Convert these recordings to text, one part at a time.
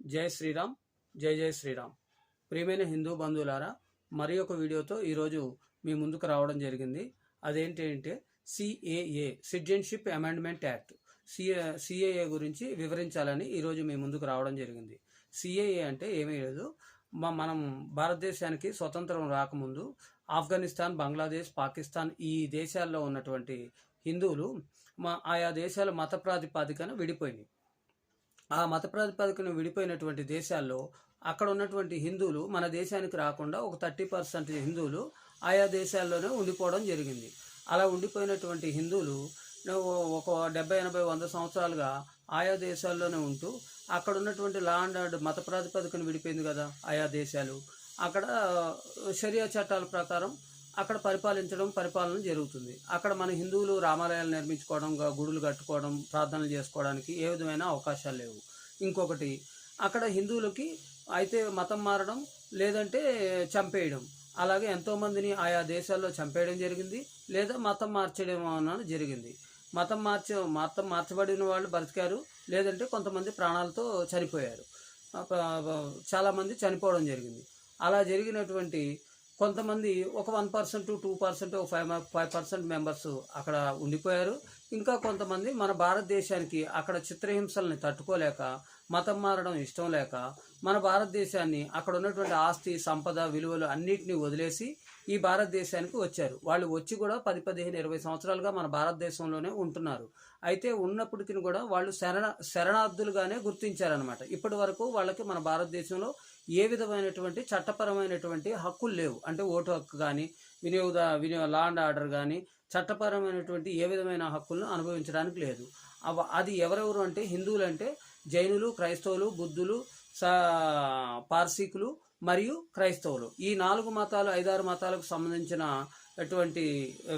జై శ్రీరామ్ జై జై శ్రీరామ్. ప్రియమైన హిందూ బంధువులారా మరి ఒక వీడియోతో ఈరోజు మీ ముందుకు రావడం జరిగింది. అదేంటి అంటే C A A citizenship amendment act C A C A A గురించి వివరించాలని ఈరోజు మీ ముందుకు రావడం జరిగింది. సిఏఏ అంటే ఏమీ లేదు. మనం భారతదేశానికి స్వతంత్రం రాకముందు ఆఫ్ఘనిస్తాన్ బంగ్లాదేశ్ పాకిస్తాన్ ఈ దేశాల్లో ఉన్నటువంటి హిందువులు మా ఆయా దేశాల మత ప్రాతిపాదికన విడిపోయినాయి. ఆ మత ప్రాతిపదికను విడిపోయినటువంటి దేశాల్లో అక్కడ ఉన్నటువంటి హిందువులు మన దేశానికి రాకుండా ఒక థర్టీ పర్సెంట్ హిందువులు ఆయా దేశాల్లోనే ఉండిపోవడం జరిగింది. అలా ఉండిపోయినటువంటి హిందువులు ఒక డెబ్బై ఎనభై వంద సంవత్సరాలుగా ఆయా దేశాల్లోనే ఉంటూ అక్కడ ఉన్నటువంటి లా అండ్ ఆర్డర్ మత ప్రాతిపదికను విడిపోయింది కదా ఆయా దేశాలు. అక్కడ షరియా చట్టాల ప్రకారం అక్కడ పరిపాలించడం పరిపాలన జరుగుతుంది. అక్కడ మన హిందువులు రామాలయాలు నిర్మించుకోవడం గుడులు కట్టుకోవడం ప్రార్థనలు చేసుకోవడానికి ఏ విధమైన అవకాశాలు లేవు. ఇంకొకటి అక్కడ హిందువులకి అయితే మతం మారడం లేదంటే చంపేయడం. అలాగే ఎంతోమందిని ఆయా దేశాల్లో చంపేయడం జరిగింది లేదా మతం మార్చడం అన్నది జరిగింది. మతం మార్చ మతం మార్చబడిన వాళ్ళు బ్రతికారు లేదంటే కొంతమంది ప్రాణాలతో చనిపోయారు. చాలామంది చనిపోవడం జరిగింది. అలా జరిగినటువంటి కొంతమంది ఒక వన్ పర్సెంట్ టూ పర్సెంట్ ఒక ఫైవ్ ఫైవ్ పర్సెంట్ మెంబర్స్ అక్కడ ఉండిపోయారు. ఇంకా కొంతమంది మన భారతదేశానికి అక్కడ చిత్రహింసల్ని తట్టుకోలేక మతం మారడం ఇష్టం లేక మన భారతదేశాన్ని అక్కడ ఉన్నటువంటి ఆస్తి సంపద విలువలు అన్నిటినీ వదిలేసి ఈ భారతదేశానికి వచ్చారు. వాళ్ళు వచ్చి కూడా పది పదిహేను ఇరవై సంవత్సరాలుగా మన భారతదేశంలోనే ఉంటున్నారు. అయితే ఉన్నప్పటికీ కూడా వాళ్ళు శరణ శరణార్థులుగానే గుర్తించారనమాట ఇప్పటి వరకు వాళ్ళకి మన భారతదేశంలో ఏ విధమైనటువంటి చట్టపరమైనటువంటి హక్కులు లేవు. అంటే ఓటు హక్కు కానీ వినియోగ వినియోగ లా అండ్ ఆర్డర్ కానీ చట్టపరమైనటువంటి ఏ విధమైన హక్కులను అనుభవించడానికి లేదు. అవ అది ఎవరెవరు అంటే హిందువులు అంటే జైనులు క్రైస్తవులు బుద్ధులు సా పార్సీకులు మరియు క్రైస్తవులు. ఈ నాలుగు మతాలు ఐదారు మతాలకు సంబంధించిన అటువంటి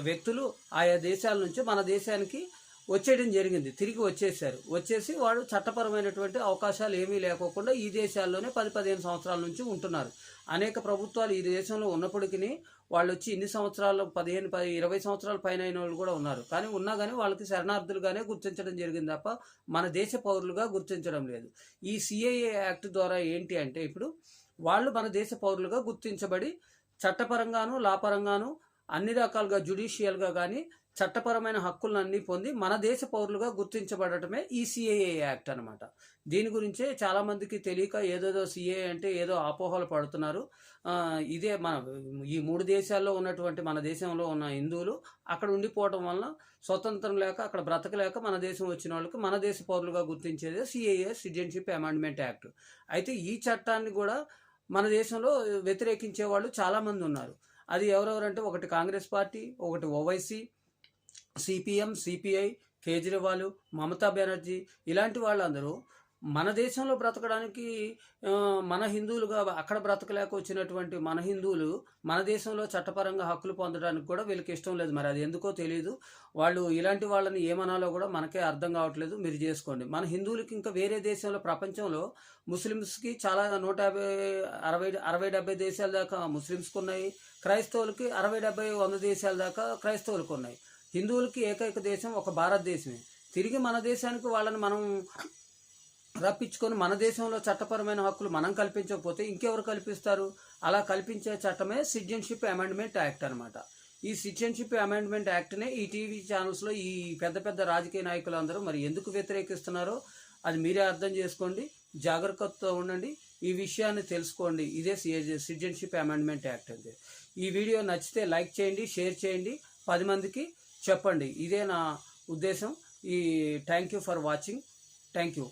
వ్యక్తులు ఆయా దేశాల నుంచి మన దేశానికి వచ్చేయడం జరిగింది. తిరిగి వచ్చేసారు వచ్చేసి వాడు చట్టపరమైనటువంటి అవకాశాలు ఏమీ లేకోకుండా ఈ దేశాల్లోనే పది పదిహేను సంవత్సరాల నుంచి ఉంటున్నారు. అనేక ప్రభుత్వాలు ఈ దేశంలో ఉన్నప్పటికీ వాళ్ళు వచ్చి ఇన్ని సంవత్సరాలు పదిహేను పది ఇరవై సంవత్సరాల పైన అయిన వాళ్ళు కూడా ఉన్నారు. కానీ ఉన్నా కానీ వాళ్ళకి శరణార్థులుగానే గుర్తించడం జరిగింది తప్ప మన దేశ పౌరులుగా గుర్తించడం లేదు. ఈ సిఏఏ యాక్ట్ ద్వారా ఏంటి అంటే ఇప్పుడు వాళ్ళు మన దేశ పౌరులుగా గుర్తించబడి చట్టపరంగాను లాపరంగాను అన్ని రకాలుగా జుడిషియల్గా కానీ చట్టపరమైన హక్కులను అన్ని పొంది మన దేశ పౌరులుగా గుర్తించబడటమే ఈ సిఏఏ యాక్ట్ అనమాట దీని గురించే చాలామందికి తెలియక ఏదేదో సిఏ అంటే ఏదో అపోహలు పడుతున్నారు. ఇదే మన ఈ మూడు దేశాల్లో ఉన్నటువంటి మన దేశంలో ఉన్న హిందువులు అక్కడ ఉండిపోవడం వలన స్వతంత్రం లేక అక్కడ బ్రతకలేక మన దేశం వచ్చిన వాళ్ళకి మన దేశ పౌరులుగా గుర్తించేదే C A A citizenship amendment act అయితే ఈ చట్టాన్ని కూడా మన దేశంలో వ్యతిరేకించే వాళ్ళు చాలామంది ఉన్నారు. అది ఎవరెవరంటే ఒకటి కాంగ్రెస్ పార్టీ ఒకటి Owaisi C P M C P I Kejriwal Mamata Banerjee ఇలాంటి వాళ్ళందరూ మన దేశంలో బ్రతకడానికి మన హిందువులుగా అక్కడ బ్రతకలేక వచ్చినటువంటి మన హిందువులు మన దేశంలో చట్టపరంగా హక్కులు పొందడానికి కూడా వీళ్ళకి ఇష్టం లేదు. మరి అది ఎందుకో తెలియదు వాళ్ళు ఇలాంటి వాళ్ళని ఏమనాలో కూడా మనకే అర్థం కావట్లేదు. మీరు చేసుకోండి. మన హిందువులకి ఇంకా వేరే దేశంలో ప్రపంచంలో ముస్లిమ్స్కి చాలా నూట యాభై అరవై అరవై డెబ్బై దేశాల దాకా ముస్లిమ్స్కి ఉన్నాయి క్రైస్తవులకి అరవై డెబ్బై వంద దేశాల దాకా క్రైస్తవులకు ఉన్నాయి హిందువులకి ఏకైక దేశం ఒక భారతదేశమే. తిరిగి మన దేశానికి వాళ్ళని మనం రప్పించుకొని మన దేశంలో చట్టపరమైన హక్కులు మనం కల్పించకపోతే ఇంకెవరు కల్పిస్తారు? అలా కల్పించే చట్టమే సిటిజన్షిప్ అమెండ్మెంట్ యాక్ట్ అనమాట ఈ సిటిజన్షిప్ అమెండ్మెంట్ యాక్ట్నే ఈ టీవీ ఛానల్స్లో ఈ పెద్ద పెద్ద రాజకీయ నాయకులు అందరూ మరి ఎందుకు వ్యతిరేకిస్తున్నారో అది మీరే అర్థం చేసుకోండి. జాగ్రత్తతో ఉండండి. ఈ విషయాన్ని తెలుసుకోండి. ఇదే సిటిజన్షిప్ అమెండ్మెంట్ యాక్ట్ అంటే ఈ వీడియో నచ్చితే లైక్ చేయండి షేర్ చేయండి. పది మందికి చెప్పండి. ఇదే నా ఉద్దేశం. ఈ thank you for watching. Thank you